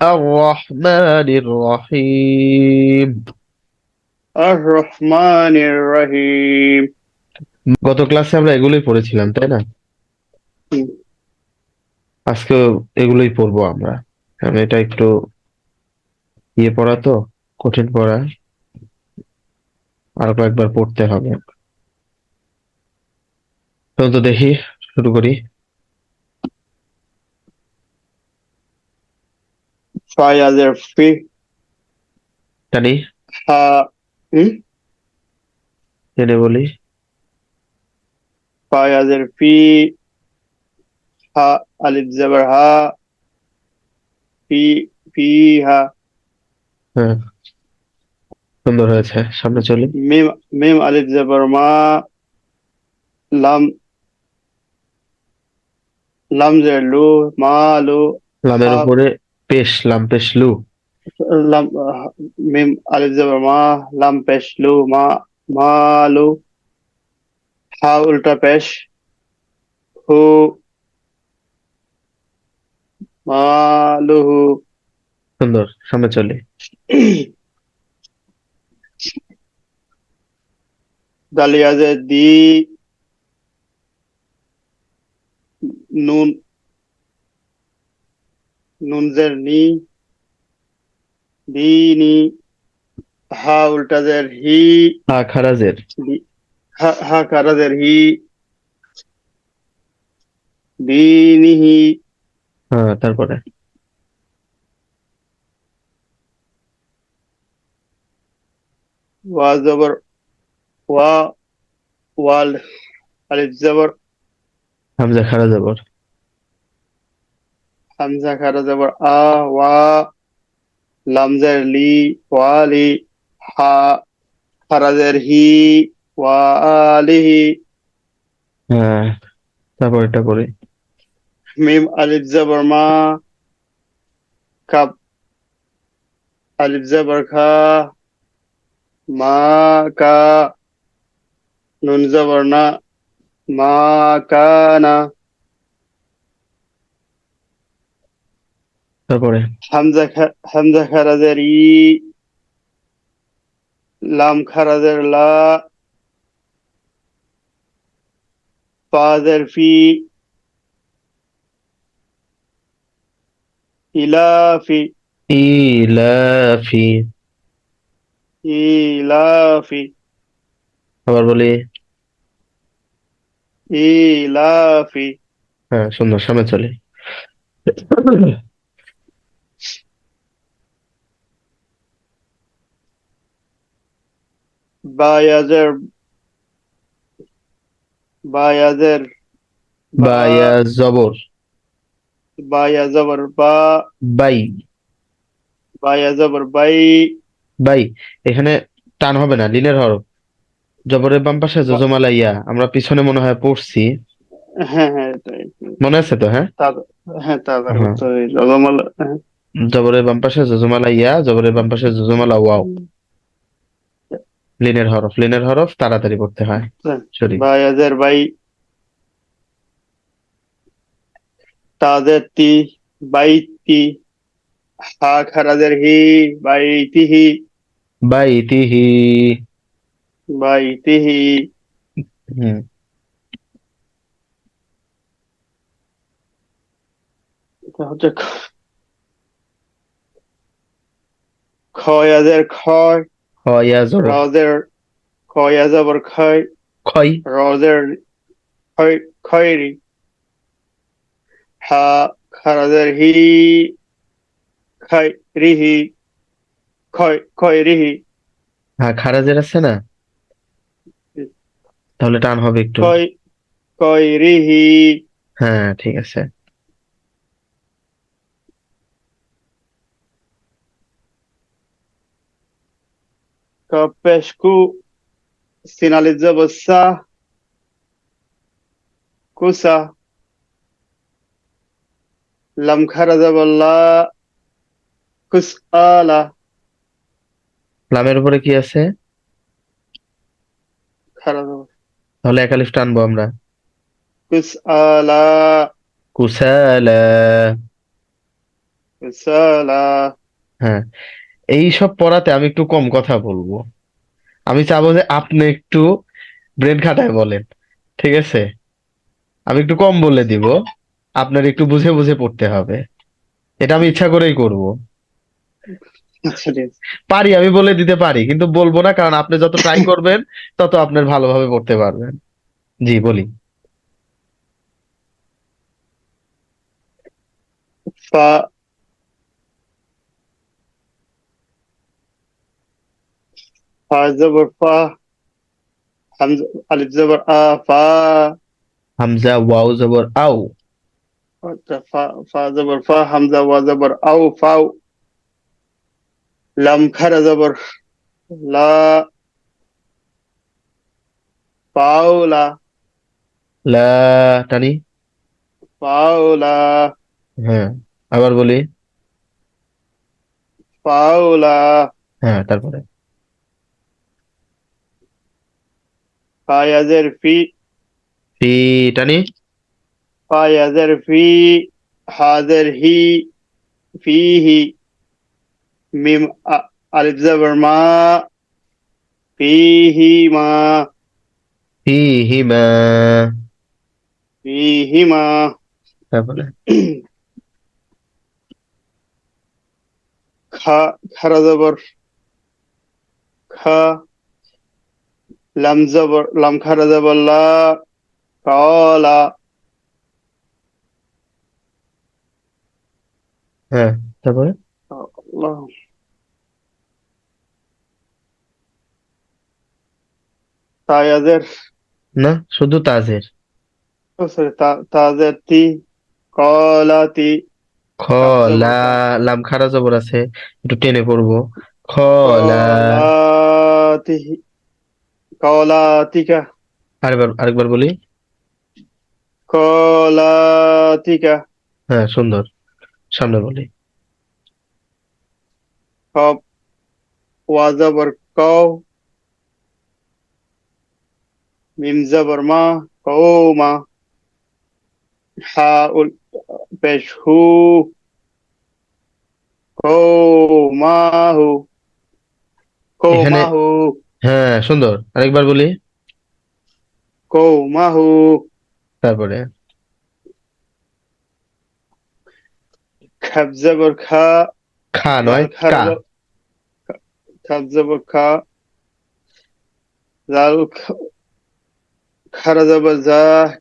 الرحمن الرحيم الرحمن الرحيم গত ক্লাসে আমরা এগুলোই পড়েছিলাম তাই না হুম। আজকে এগুলোই পড়বো আমরা কারণ এটা একটু ইয়ে পড়া তো কঠিন পড়া আরো কয়েকবার পড়তে হবে তো দেখি শুরু করি ছয় হাজার ফি জানি। হ্যাঁ, জেনে বলি। ছয় হাজার হা আলিফ হা ফি ফি সুন্দর হয়েছে সামনে চলে। মিম মিম আলিফ জাবার মা লাম লাম জের লু মা লু লামের হ্যাঁ। উপরে পেশলাম পেশলু লাম মিম আলিফ জবর মা লাম পেশলু মা মালু হা উল্টা পেশ হু মালুহু সুন্দর সামনে চলে। দালিয়াজে দি নুন নুনজের নি দিনি হা উল্টাজের হি হা খারাজের। হা কারাজের হি দিনিহি হ্যাঁ তারপরে? ওয়া জবর ওয়া ওয়াল আলিফ জবর। হামজা খারা জবর। হামজা খারা জবর আ ওয়া লামজের লি ওয়ালি হা খারাজের হি ওয়া আলিহি হ্যাঁ তারপর এটা করি মিম আলিফ জবর মা কাপ আলিফ জবর খা মা কা নুন জবর না মা কানা তারপরে? হামজা হামজা খারাজের ই লাম খারাজের লা ফাজের ফি ইলাফি ইলাফি। ইলাফি। আবার বলি? ইলাফি। হ্যাঁ সুন্দর সামনে চলি। ইয়া জবর বায়া জবর বা বাই। বায়া জবর বাই। বাই। এখানে টান হবে না লিনের হরফ। জবরের বাম পাশে যোজমালা ইয়া আমরা পিছনে মনে হয় পড়ছি। হ্যাঁ হ্যাঁ। মনে আছে তো হ্যাঁ? তা- হ্যাঁ হ্যাঁ। হ্যাঁ। জবরের বাম পাশে যোজমালা ইয়া জবরের বাম পাশে যোজমালা ওয়াও। লিনের হরফ লিনের হরফ তাড়াতাড়ি পড়তে হয়। সরি বায়াজের বাই তাদের তি বাইতি হা খারাজের হি বাইতিহি। বাইতিহি। বাইতিহি। হুম। এটা হচ্ছে খ- খয়াজের খয় রজের খয়াজবর খয় খয় হা হি রিহি খয় রিহি। হ্যাঁ খারাজের আছে না? তাহলে টান হবে একটু। খয় খয় রিহি। হ্যাঁ ঠিক আছে। Kaf pesh ku sin alif জবর সা কুসা লাম খারা জবর লা কুসআলা লামের উপরে কি আছে তাহলে একালিফ টানবো আমরা কুসআলা কুসালা কুসালা হ্যাঁ এই সব পড়াতে আমি একটু কম কথা বলব। আমি চাবো যে আপনি একটু ব্রেন খাটায় বলেন, ঠিক আছে? আমি একটু কম বলে দিব, আপনার একটু বুঝে বুঝে পড়তে হবে। এটা আমি ইচ্ছা করেই করব। পারি, আমি বলে দিতে পারি, কিন্তু বলব না, কারণ আপনি যত ট্রাই করবেন, তত আপনার ভালোভাবে পড়তে পারবেন। জি, বলি। ফা জবর ফা হামজা আলিফ জবর আ ফা হামজা ওয়াও জবর আও আচ্ছা ফা ফা জবর ফা হামজা ওয়া জবর আও ফাও লাম খারা জবর লা পাওলা লা টানি পাওলা হ্যাঁ আবার বলি? পাওলা হ্যাঁ তারপরে। ফায়াজের ফি ফি টানি ফায়াজের ফি হাজের হি ফিহি মিম আ- আলিফ জবর মা ফিহি মা ফিহিমা ফিহি মা। তারপরে? খা খারা জবর খা হ্যাঁ তারপরে? আল্লাহ। তায়াজের। না শুধু তাজের। ও সরি তাজের তি কলাতি খ লা লাম খারা জবর আছে একটু টেনে পড়ব। খ লা। কলাতিকা। আরেকবার আরেকবার বলি। কলাতিকা। হ্যাঁ সুন্দর। সামনে বলি। কব ওয়া জবর কও মিম জবর মা কওমা। হা উল পেশ হু। কওমাহু। কওমাহু। হ্যাঁ সুন্দর। আরেকবার বলি। কওমাহু তারপরে? খা। খা নয় খার কা। জ- খা। জাল খ- খারা জবর জা।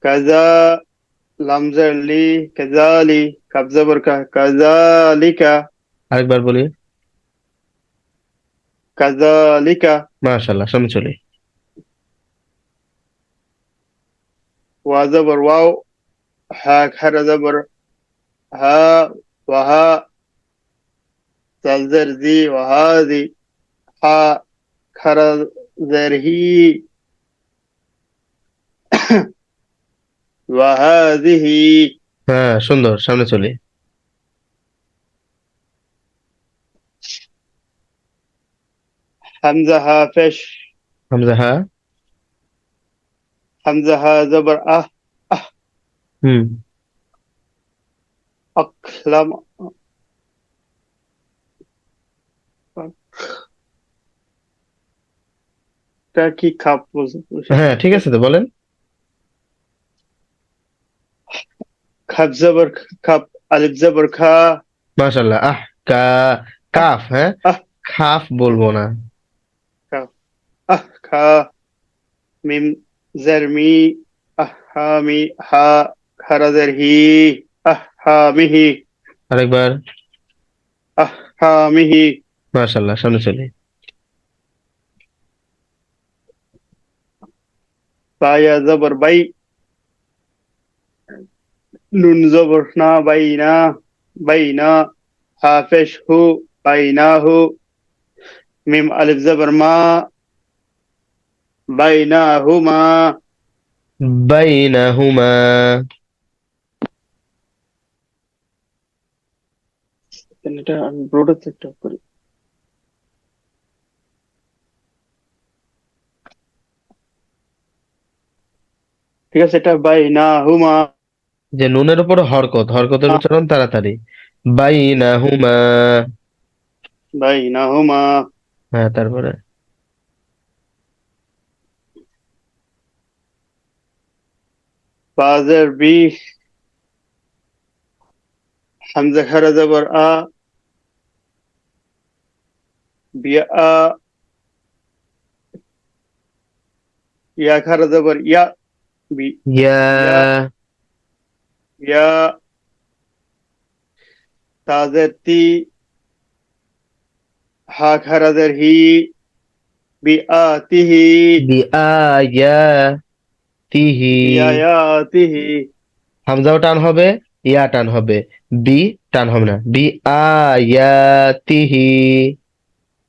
কাজা। কাজালি কাজালিকা আরেকবার বলি। কাজালিকা মাশাল্লাহ সামনে চলি। ওয়া জবর ওয়াও হা খারা জবর হা জি ওয়াহাদি হা খারা জের হি ওয়াহাদিহি হ্যাঁ সুন্দর সামনে চলি। হামজা হা পেশ হামজা হা হামজা হা জবর আহ হুম আকলাম কি খাপ হ্যাঁ ঠিক আছে তো বলেন। খাপ জবর খাপ আলিফ জবর খা মাশাল্লাহ আহ কা কাফ হ্যাঁ? আহ। খাফ বলব না। আহ মিম জের মি আহ হা মি হা খারা হি আহ আরেকবার। আহ হা মিহি সামনে চলি। বায়া জবর বাই নুন জবর না বাইনা বাইনা হাফেশ হু বাইনাহু মিম আলিফ জবর মা বাইনাহুমা। বাইনাহুমা। এটা আমি ব্রোডার করি। ঠিক আছে এটা বাইনাহুমা। যে নুনের উপর হরকত হরকতের আহ। উচ্চারণ তাড়াতাড়ি। বাইনাহুমা। বাইনাহুমা। হ্যাঁ তারপরে। বাজের বি হামজা খারা জবর আ বিয়া আ ইয়া খারা জবর ইয়া বি ইয়া ইয়া তাজের তি হা খারা জের হি বি বিআয়াতিহি বিআয়াতিহি হামজাও টান হবে ইয়া টান হবে। বি টান হবে না। বিআয়াতিহি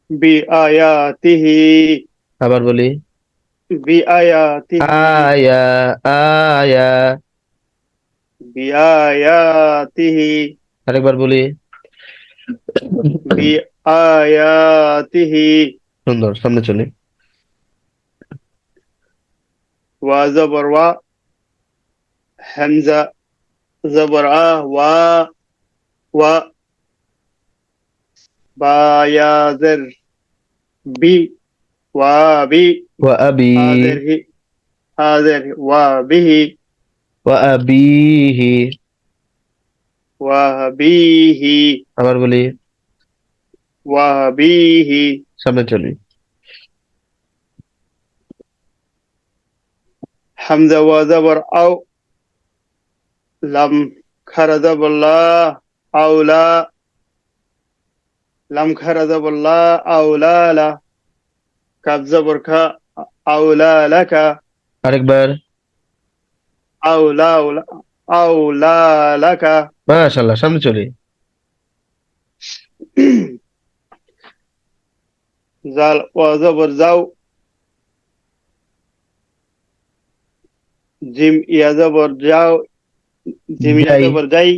বিআয়াতিহি আবার বলি। বিআয়াতিহি আয়া আয়া বিআয়াতিহি আরেকবার বলি। বিআয়াতিহি সুন্দর সামনে চলি। ওয়া জবর ওয়া হামজা জবর আ ওয়া ওয়া বায়াজের বি ওয়া বি ওয়া আবি হাজিরহি হাজির ওয়া বিহি ওয়া আবিহি ওয়া বিহি আবার বলি। ওয়া বিহি সামনে চলি। হামজা ওয়া জবর আও লাম খারা জবর লা আওলা লাম খারা জবর লা আওলা লা কাব জবর খা আওলা লাকা আরেকবার আওলা আওলা আওলা লাকা মাশাআল্লাহ সামনে চলি। জাল ওয়া জবর যাও জিম ইয়া জবর যাও জিম ইয়া যাই। জবর যাই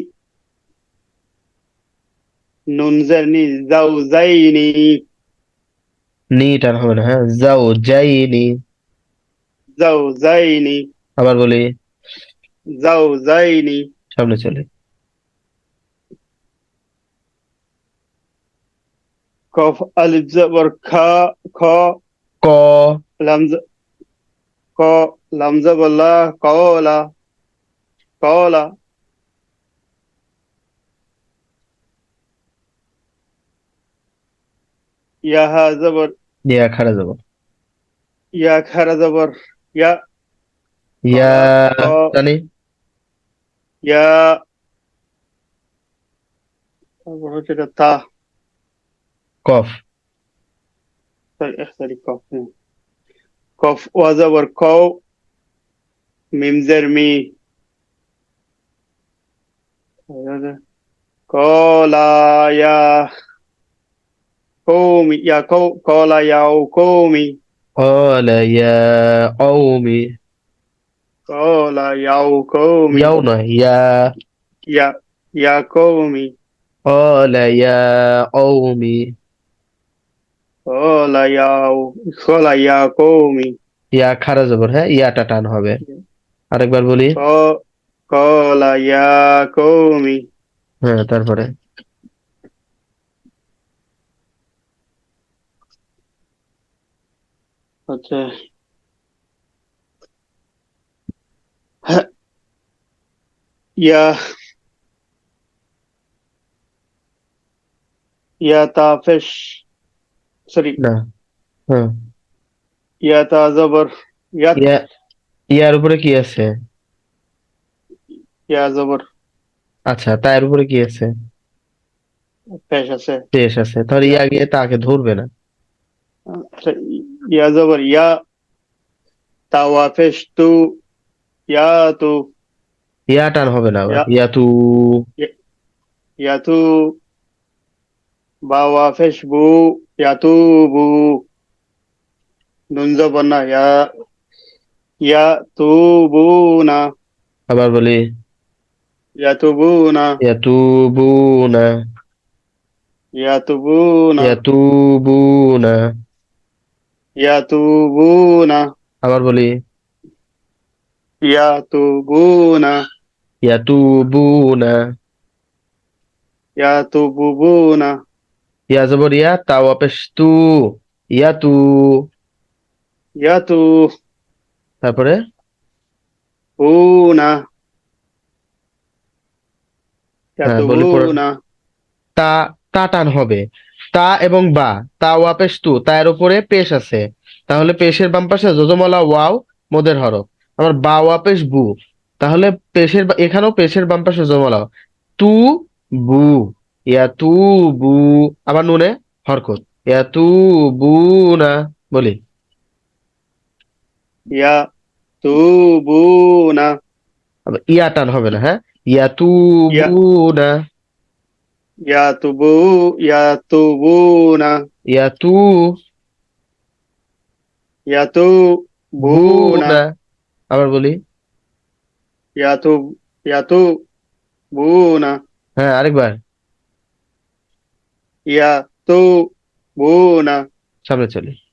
নুন জারনি যাও যাইনি নি টান হবে না হ্যাঁ যাও যাইনি যাও যাইনি আবার বলি যাও যাইনি সামনে চলি কফ আলিফ জবর খা খ ক লাম জ- ক লাম জবর লা কওলা কওলা জবর ইয়া খাড়া যাব ইয়া খারা জবর ইয়া ইয়া। জানি। ইয়া। তারপর হচ্ছে তা। কফ। সরি সরি কফ Kof was our cow. Mimzer me. Kola ya. Komi ya ko kola ya komi. Kola ya omi. Kola ya komi. Yauna ya. Ya ya komi. Kola ya omi. قال يا قوم কলা ইয়াও কলা ইয়া কৌমি ইয়া খাড়া জবর হ্যাঁ ইয়াটা টান হবে আরেকবার বলি ক- কলা ইয়া কৌমি হ্যাঁ তারপরে আচ্ছা হ্যাঁ। ইয়া ইয়া তাফিশ সরি না হ্যাঁ ইয়া তা জবর ইয়া ইয়া ইয়ার উপরে কি আছে ইয়া জবর আচ্ছা তার উপরে কি আছে পেশ আছে পেশ আছে তাহলে ইয়া গিয়ে তাকে ধরবে না আচ্ছা, ইয়া জবর ইয়া তাওয়াফিশ তু ইয়া তু ইয়া টান হবে না আবার ইয়া- ইয়া তু ইয়া তু বা ওয়া পেশ বু ইয়াতুবু নুন জবর না ইয়া ইয়াতুবুনা আবার বলি ইয়াতুবুনা ইয়াতুবুনা ইয়াতুবুনা ইয়াতুবুনা ইয়াতুবুনা আবার বলি ইয়াতুবুনা ইয়াতুবুনা ইয়াতুবুনা ইয়া জবর ইয়া তা। ওয়াপেশ তু। ইয়াতু ইয়াতু তারপরে বুনা হ্যাঁ, পরে। তা তা টান হবে। তা এবং বা তা ওয়াপেশ তু তার উপরে পেশ আছে। তাহলে পেশের বাম পাশে যোজমলা ওয়াও মোদের হরফ। আবার বা ওয়াপেশ বু তাহলে পেশের এখানেও পেশের বাম পাশে যোজমলা। তু বু। ইয়া তু বু আবার নুনে? হরকত। ইয়া তু বু না বলি। ইয়াতুবুনা। আবার ইয়া টান হবে না হ্যাঁ? ইয়া তু ইয়া- বু না ইয়াতুবু ইয়াতুবুনা। ইয়া তু বু ইয়াতুবুনা। না আবার বলি। ইয়াতু ইয়াতুবুনা। হ্যাঁ আরেকবার। ইয়াতুবুনা সামনে চলি।